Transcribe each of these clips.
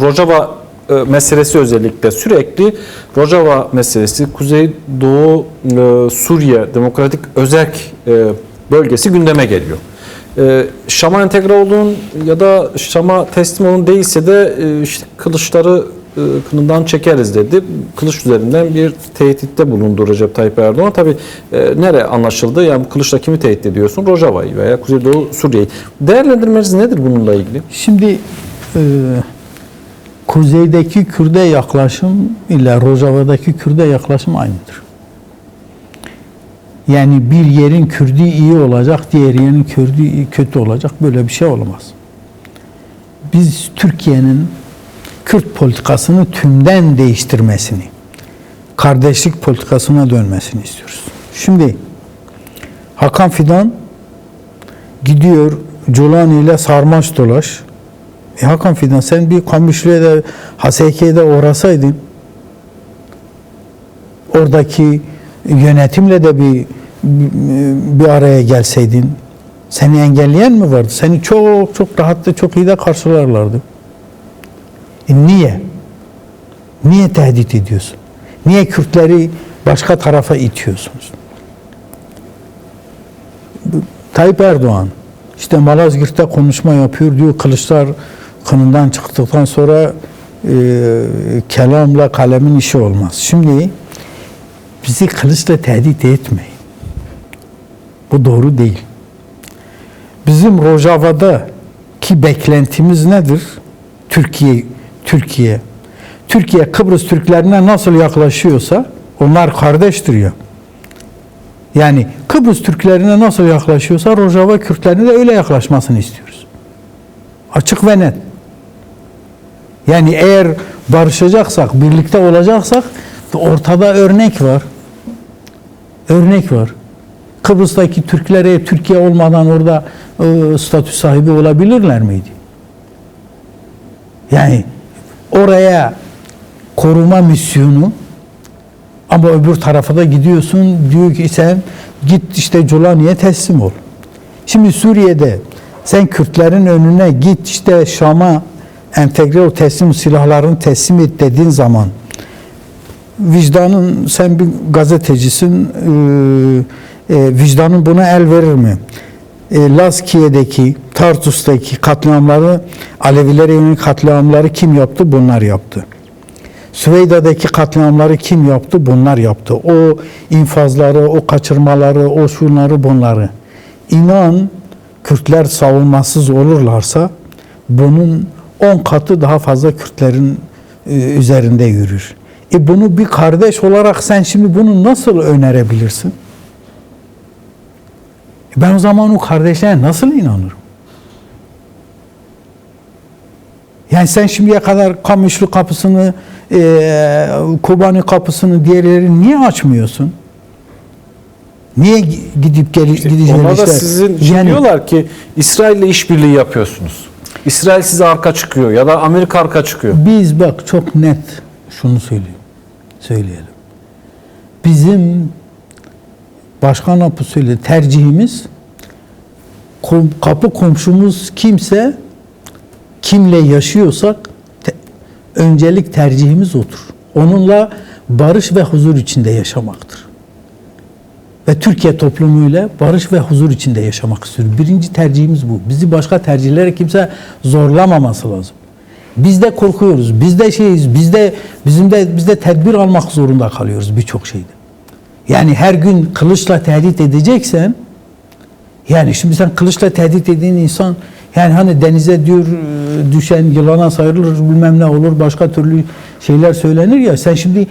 Rojava e, meselesi özellikle sürekli Rojava meselesi Kuzey Doğu e, Suriye Demokratik Özerk e, bölgesi gündeme geliyor. E, Şam'a entegre olun ya da Şam'a teslim olun değilse de e, işte kılıçları e, kınından çekeriz dedi. Kılıç üzerinden bir tehditte bulundu Recep Tayyip Erdoğan. Tabi nere anlaşıldı? Yani kılıçla kimi tehdit ediyorsun? Rojava'yı veya Kuzeydoğu Suriye'yi. Değerlendirmeniz nedir bununla ilgili? Şimdi e, kuzeydeki Kürde yaklaşım ile Rojava'daki Kürde yaklaşım aynıdır. Yani bir yerin Kürdü iyi olacak, diğer yerin Kürdü kötü olacak. Böyle bir şey olamaz. Biz Türkiye'nin Kürt politikasını tümden değiştirmesini, kardeşlik politikasına dönmesini istiyoruz. Şimdi Hakan Fidan gidiyor Culani ile sarmaş dolaş. E Hakan Fidan sen bir Kamışlı'ya da Haseki'ye de uğrasaydın oradaki yönetimle de bir bir araya gelseydin seni engelleyen mi vardı? Seni çok çok rahatlı, çok iyi de karşılarlardı. E niye? Niye tehdit ediyorsun? Niye Kürtleri başka tarafa itiyorsunuz? Tayyip Erdoğan işte Malazgirt'te konuşma yapıyor diyor kılıçlar kınından çıktıktan sonra e, kelamla kalemin işi olmaz. Şimdi bizi kılıçla tehdit etmeyin. Bu doğru değil. Bizim Rojava'da ki beklentimiz nedir? Türkiye Türkiye Türkiye Kıbrıs Türklerine nasıl yaklaşıyorsa onlar kardeştir ya. Yani Kıbrıs Türklerine nasıl yaklaşıyorsa Rojava Kürtlerine de öyle yaklaşmasını istiyoruz. Açık ve net. Yani eğer barışacaksak, birlikte olacaksak ortada örnek var. Örnek var. Kıbrıs'taki Türklere Türkiye olmadan orada e, statü sahibi olabilirler miydi? Yani oraya koruma misyonu ama öbür tarafa da gidiyorsun diyor ki sen git işte Culani'ye teslim ol. Şimdi Suriye'de sen Kürtlerin önüne git işte Şam'a entegre ol teslim silahlarını teslim et dediğin zaman vicdanın sen bir gazetecisin e, e, vicdanın buna el verir mi? E, Laskiye'deki Tartus'taki katliamları Alevilere yönelik katliamları kim yaptı? Bunlar yaptı. Süveyda'daki katliamları kim yaptı? Bunlar yaptı. O infazları, o kaçırmaları, o şunları bunları. İnan Kürtler savunmasız olurlarsa bunun 10 katı daha fazla Kürtlerin e, üzerinde yürür. E bunu bir kardeş olarak sen şimdi bunu nasıl önerebilirsin? E ben o zaman o kardeşlere nasıl inanırım? Yani sen şimdiye kadar Kamışlı kapısını, e, Kobani kapısını diğerleri niye açmıyorsun? Niye gidip gel gidip Onlar da gelişler? sizin Yani- diyorlar ki İsrail'le işbirliği yapıyorsunuz. İsrail size arka çıkıyor ya da Amerika arka çıkıyor. Biz bak çok net şunu söyleyeyim. Söyleyelim. Bizim başkan Apu söyledi tercihimiz kapı komşumuz kimse kimle yaşıyorsak te- öncelik tercihimiz odur. Onunla barış ve huzur içinde yaşamaktır. Ve Türkiye toplumuyla barış ve huzur içinde yaşamak istiyoruz. Birinci tercihimiz bu. Bizi başka tercihlere kimse zorlamaması lazım. Biz de korkuyoruz. Biz de şeyiz. Biz de bizim de biz de tedbir almak zorunda kalıyoruz birçok şeyde. Yani her gün kılıçla tehdit edeceksen yani şimdi sen kılıçla tehdit ettiğin insan yani hani denize diyor düşen yılana sayılır bilmem ne olur başka türlü şeyler söylenir ya sen şimdi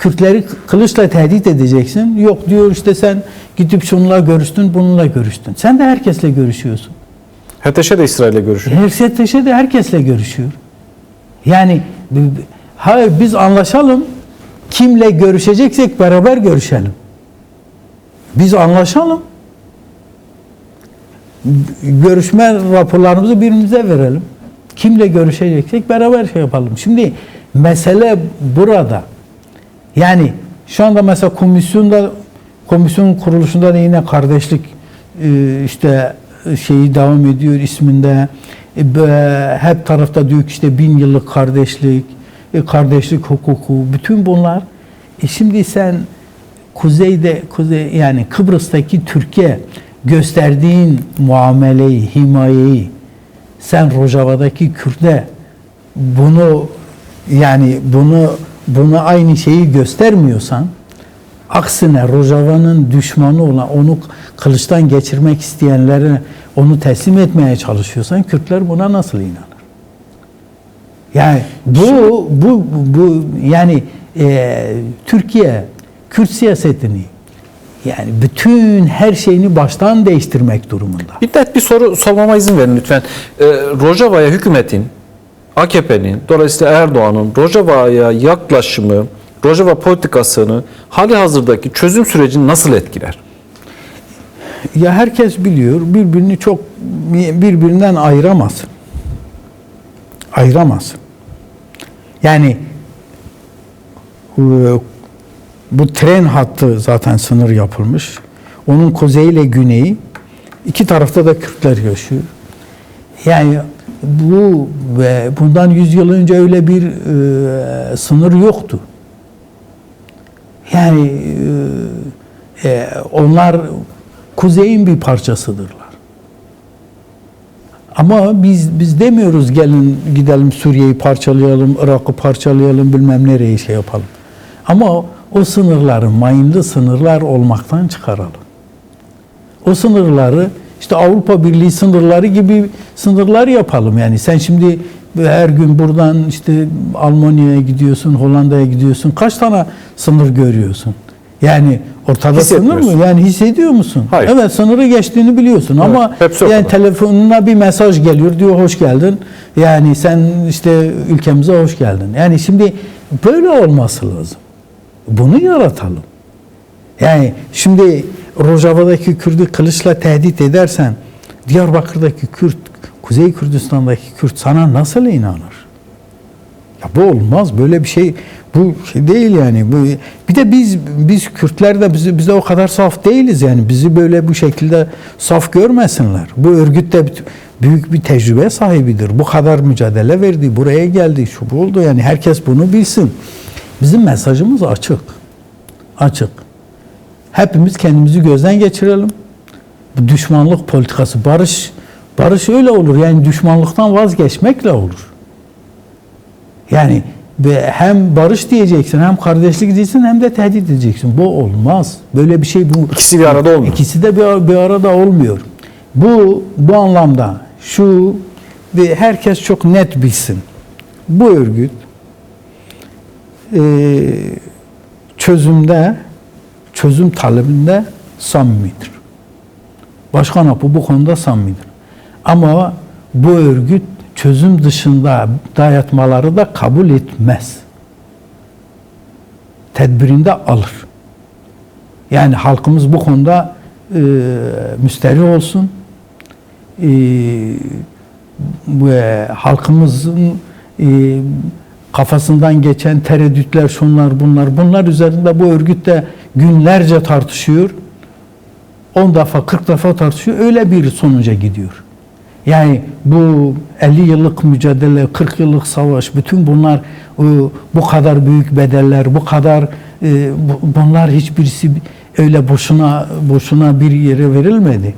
Kürtleri kılıçla tehdit edeceksin. Yok diyor işte sen gidip şununla görüştün bununla görüştün. Sen de herkesle görüşüyorsun. HTŞ de İsrail'le görüşüyor. STŞ de herkesle görüşüyor. Yani hayır biz anlaşalım. Kimle görüşeceksek beraber görüşelim. Biz anlaşalım. Görüşme raporlarımızı birbirimize verelim. Kimle görüşeceksek beraber şey yapalım. Şimdi mesele burada. Yani şu anda mesela komisyonda komisyonun kuruluşunda da yine kardeşlik e, işte şeyi devam ediyor isminde E, hep tarafta diyor ki işte bin yıllık kardeşlik, e, kardeşlik hukuku, bütün bunlar. E şimdi sen kuzeyde, kuzey yani Kıbrıs'taki Türkiye gösterdiğin muameleyi, himayeyi sen Rojava'daki Kürt'e bunu yani bunu bunu aynı şeyi göstermiyorsan aksine Rojava'nın düşmanı olan onu kılıçtan geçirmek isteyenlere onu teslim etmeye çalışıyorsan Kürtler buna nasıl inanır? Yani bu bu bu yani e, Türkiye Kürt siyasetini yani bütün her şeyini baştan değiştirmek durumunda. Bir net bir soru sormama izin verin lütfen. Ee, Rojava'ya hükümetin, AKP'nin, dolayısıyla Erdoğan'ın Rojava'ya yaklaşımı, Rojava politikasını hali hazırdaki çözüm sürecini nasıl etkiler? Ya herkes biliyor birbirini çok birbirinden ayıramaz. Ayıramaz. Yani e, bu tren hattı zaten sınır yapılmış. Onun kuzeyi ile güneyi iki tarafta da Kürtler yaşıyor. Yani bu ve bundan 100 yıl önce öyle bir e, sınır yoktu. Yani e, e, onlar kuzeyin bir parçasıdırlar. Ama biz biz demiyoruz gelin gidelim Suriye'yi parçalayalım, Irak'ı parçalayalım, bilmem nereye şey yapalım. Ama o sınırları mayınlı sınırlar olmaktan çıkaralım. O sınırları işte Avrupa Birliği sınırları gibi sınırlar yapalım. Yani sen şimdi her gün buradan işte Almanya'ya gidiyorsun, Hollanda'ya gidiyorsun. Kaç tane sınır görüyorsun? Yani ortada sınır mı? Yani hissediyor musun? Hayır. Evet sınırı geçtiğini biliyorsun ama hepsi o yani telefonuna bir mesaj geliyor diyor hoş geldin. Yani sen işte ülkemize hoş geldin. Yani şimdi böyle olması lazım. Bunu yaratalım. Yani şimdi Rojava'daki Kürt'ü kılıçla tehdit edersen Diyarbakır'daki Kürt, Kuzey Kürdistan'daki Kürt sana nasıl inanır? Ya bu olmaz böyle bir şey bu şey değil yani. Bu, bir de biz biz Kürtler de bizi bize o kadar saf değiliz yani. Bizi böyle bu şekilde saf görmesinler. Bu örgüt de büyük bir tecrübe sahibidir. Bu kadar mücadele verdi, buraya geldi, şu bu oldu yani herkes bunu bilsin. Bizim mesajımız açık. Açık. Hepimiz kendimizi gözden geçirelim. Bu düşmanlık politikası, barış barış öyle olur. Yani düşmanlıktan vazgeçmekle olur. Yani ve hem barış diyeceksin, hem kardeşlik diyeceksin, hem de tehdit edeceksin. Bu olmaz. Böyle bir şey bu. İkisi bir arada olmuyor. İkisi de bir, bir arada olmuyor. Bu bu anlamda şu ve herkes çok net bilsin. Bu örgüt e, çözümde, çözüm talebinde samimidir. Başkan Apo bu konuda samimidir. Ama bu örgüt çözüm dışında dayatmaları da kabul etmez. Tedbirinde alır. Yani halkımız bu konuda e, müsterih olsun. E, ve halkımızın e, kafasından geçen tereddütler, şunlar bunlar, bunlar üzerinde bu örgütte günlerce tartışıyor. 10 defa 40 defa tartışıyor öyle bir sonuca gidiyor. Yani bu 50 yıllık mücadele, 40 yıllık savaş, bütün bunlar bu kadar büyük bedeller, bu kadar e, bu- bunlar hiçbirisi öyle boşuna boşuna bir yere verilmedi.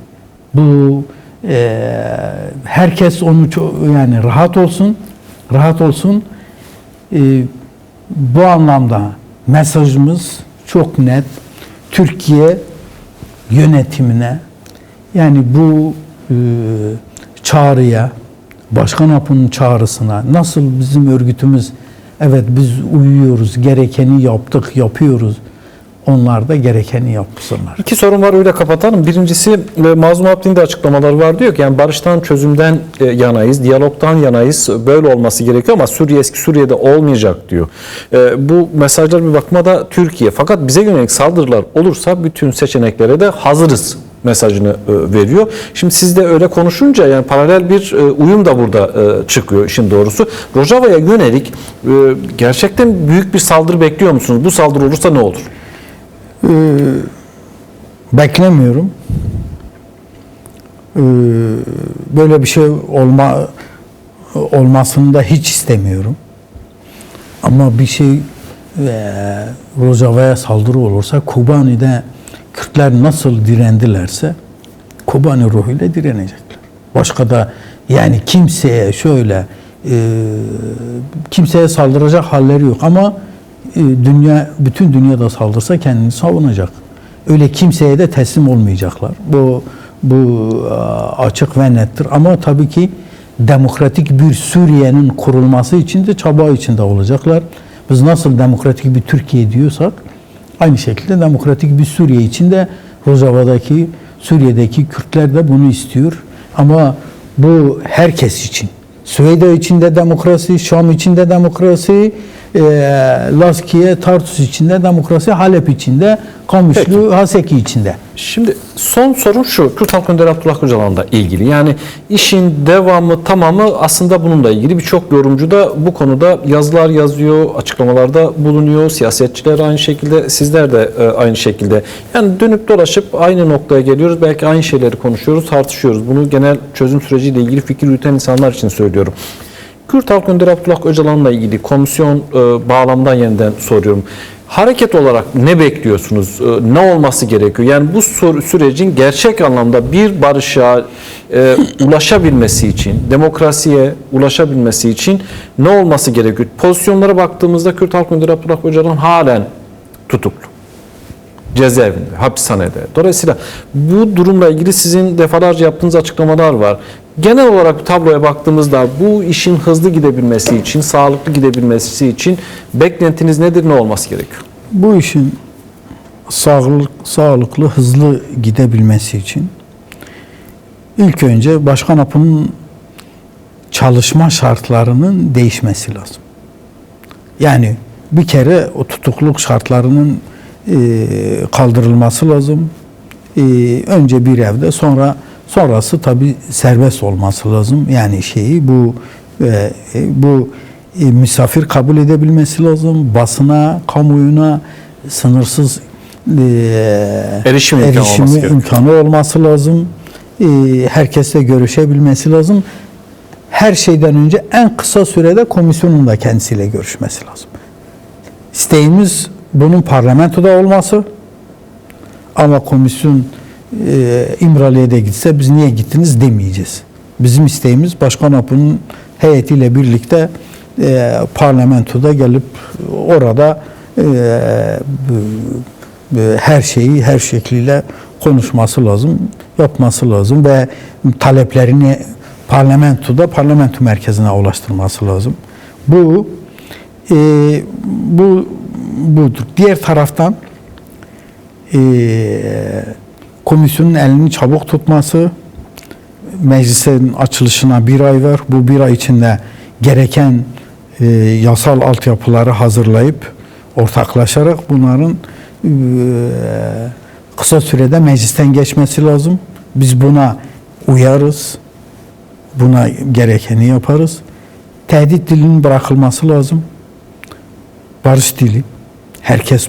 Bu e, herkes onu yani rahat olsun, rahat olsun. E, bu anlamda mesajımız çok net. Türkiye yönetimine yani bu e, çağrıya, Başkan Apo'nun çağrısına nasıl bizim örgütümüz evet biz uyuyoruz, gerekeni yaptık, yapıyoruz. Onlar da gerekeni yapsınlar. İki sorun var öyle kapatalım. Birincisi e, Mazlum Abdi'nin de açıklamaları var diyor ki yani barıştan çözümden e, yanayız, diyalogtan yanayız. Böyle olması gerekiyor ama Suriye eski Suriye'de olmayacak diyor. E, Bu mesajlar bir bakıma da Türkiye. Fakat bize yönelik saldırılar olursa bütün seçeneklere de hazırız mesajını veriyor. Şimdi siz de öyle konuşunca yani paralel bir uyum da burada çıkıyor işin doğrusu. Rojava'ya yönelik gerçekten büyük bir saldırı bekliyor musunuz? Bu saldırı olursa ne olur? Beklemiyorum. Ee, Böyle bir şey olma olmasını da hiç istemiyorum. Ama bir şey e, Rojava'ya saldırı olursa Kobani'de Kürtler nasıl direndilerse Kobani ruhuyla direnecekler. Başka da yani kimseye şöyle e, kimseye saldıracak halleri yok ama dünya bütün dünyada saldırsa kendini savunacak. Öyle kimseye de teslim olmayacaklar. Bu bu e, açık ve nettir. Ama tabii ki demokratik bir Suriye'nin kurulması için de çaba içinde olacaklar. Biz nasıl demokratik bir Türkiye diyorsak aynı şekilde demokratik bir Suriye için de Rojava'daki Suriye'deki Kürtler de bunu istiyor. Ama bu herkes için. Süveyda içinde demokrasi, Şam içinde demokrasi, e, Laskiye, Tartus içinde demokrasi, Halep içinde, Kamışlı, Haseki içinde. Şimdi son sorum şu. Kürt Halk Önderi Abdullah Öcalan'la ilgili. Yani işin devamı tamamı aslında bununla ilgili. Birçok yorumcu da bu konuda yazılar yazıyor, açıklamalarda bulunuyor. Siyasetçiler aynı şekilde, sizler de e, aynı şekilde. Yani dönüp dolaşıp aynı noktaya geliyoruz. Belki aynı şeyleri konuşuyoruz, tartışıyoruz. Bunu genel çözüm süreciyle ilgili fikir yürüten insanlar için söylüyorum. Kürt Halk Önderi Abdullah Öcalan'la ilgili komisyon e, bağlamdan yeniden soruyorum. Hareket olarak ne bekliyorsunuz? E, ne olması gerekiyor? Yani bu sür- sürecin gerçek anlamda bir barışa e, ulaşabilmesi için, demokrasiye ulaşabilmesi için ne olması gerekiyor? Pozisyonlara baktığımızda Kürt Halk Önderi Abdullah Öcalan halen tutuklu cezaevinde, hapishanede. Dolayısıyla bu durumla ilgili sizin defalarca yaptığınız açıklamalar var. Genel olarak tabloya baktığımızda bu işin hızlı gidebilmesi için, sağlıklı gidebilmesi için beklentiniz nedir, ne olması gerekiyor? Bu işin sağlık, sağlıklı, hızlı gidebilmesi için ilk önce Başkan Apı'nın çalışma şartlarının değişmesi lazım. Yani bir kere o tutukluk şartlarının kaldırılması lazım. E, önce bir evde sonra sonrası tabi serbest olması lazım. Yani şeyi bu e, e, bu e, misafir kabul edebilmesi lazım. Basına, kamuoyuna sınırsız Erişim imkanı erişimi gerekiyor. imkanı olması lazım. E, herkesle görüşebilmesi lazım. Her şeyden önce en kısa sürede komisyonun da kendisiyle görüşmesi lazım. İsteğimiz bunun parlamentoda olması. Ama komisyon e, İmralı'ya da gitse biz niye gittiniz demeyeceğiz. Bizim isteğimiz Başkan Apı'nın heyetiyle birlikte e, parlamentoda gelip orada e, bu her şeyi her şekliyle konuşması lazım, yapması lazım ve taleplerini parlamentoda parlamento merkezine ulaştırması lazım. Bu e, bu budur. Diğer taraftan e, komisyonun elini çabuk tutması, meclisin açılışına bir ay var. Bu bir ay içinde gereken e, yasal altyapıları hazırlayıp ortaklaşarak bunların e, kısa sürede meclisten geçmesi lazım. Biz buna uyarız. Buna gerekeni yaparız. Tehdit dilinin bırakılması lazım. Barış dili. Herkes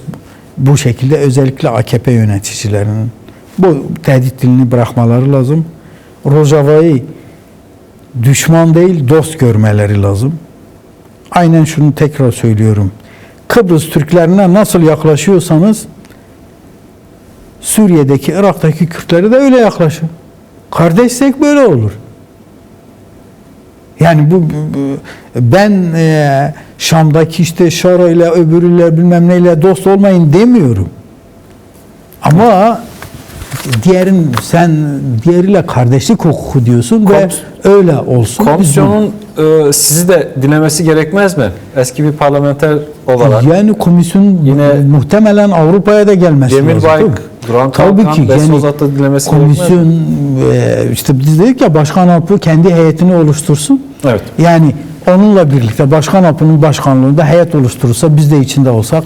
bu şekilde özellikle AKP yöneticilerinin bu tehdit dilini bırakmaları lazım. Rojava'yı düşman değil dost görmeleri lazım. Aynen şunu tekrar söylüyorum. Kıbrıs Türklerine nasıl yaklaşıyorsanız Suriye'deki, Irak'taki Kürtlere de öyle yaklaşın. Kardeşsek böyle olur. Yani bu, bu- bu- ben e, Şam'daki işte Şara ile öbürüyle bilmem neyle dost olmayın demiyorum. Ama diğerin sen diğeriyle kardeşlik hukuku diyorsun ve Komis- öyle olsun. Komisyonun e, sizi de dinlemesi gerekmez mi? Eski bir parlamenter olarak. yani komisyon Yine- muhtemelen Avrupa'ya da gelmesi lazım. Bayık, Tabii. Duran Tabii ki. Yani dinlemesi komisyon e, işte biz dedik ya başkan apı kendi heyetini oluştursun. Evet. Yani onunla birlikte başkan apının başkanlığında heyet oluşturursa biz de içinde olsak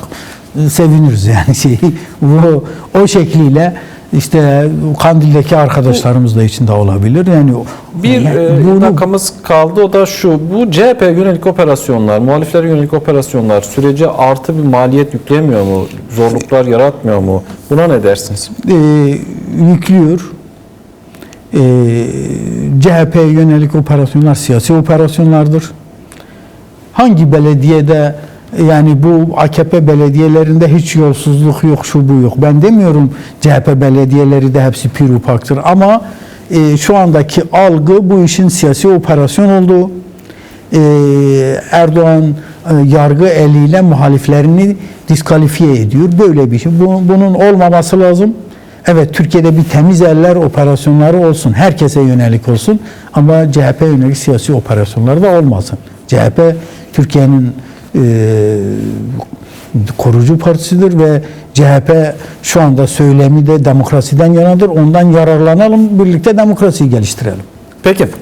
e, seviniriz yani şey bu o şekliyle işte Kandil'deki arkadaşlarımız da içinde olabilir. Yani Bir yani e, bunu- dakikamız kaldı o da şu. Bu CHP yönelik operasyonlar, muhaliflere yönelik operasyonlar sürece artı bir maliyet yüklemiyor mu? Zorluklar yaratmıyor mu? Buna ne dersiniz? e, yüklüyor. e, CHP'ye yönelik operasyonlar siyasi operasyonlardır. Hangi belediyede yani bu AKP belediyelerinde hiç yolsuzluk yok, şu bu yok. Ben demiyorum CHP belediyeleri de hepsi pirupaktır ama e, şu andaki algı bu işin siyasi operasyon olduğu. E, Erdoğan e, yargı eliyle muhaliflerini diskalifiye ediyor. Böyle bir şey. Bu- bunun olmaması lazım. Evet Türkiye'de bir temiz eller operasyonları olsun. Herkese yönelik olsun. Ama CHP yönelik siyasi operasyonları da olmasın. CHP Türkiye'nin e, korucu partisidir ve CHP şu anda söylemi de demokrasiden yanadır. Ondan yararlanalım, birlikte demokrasiyi geliştirelim. Peki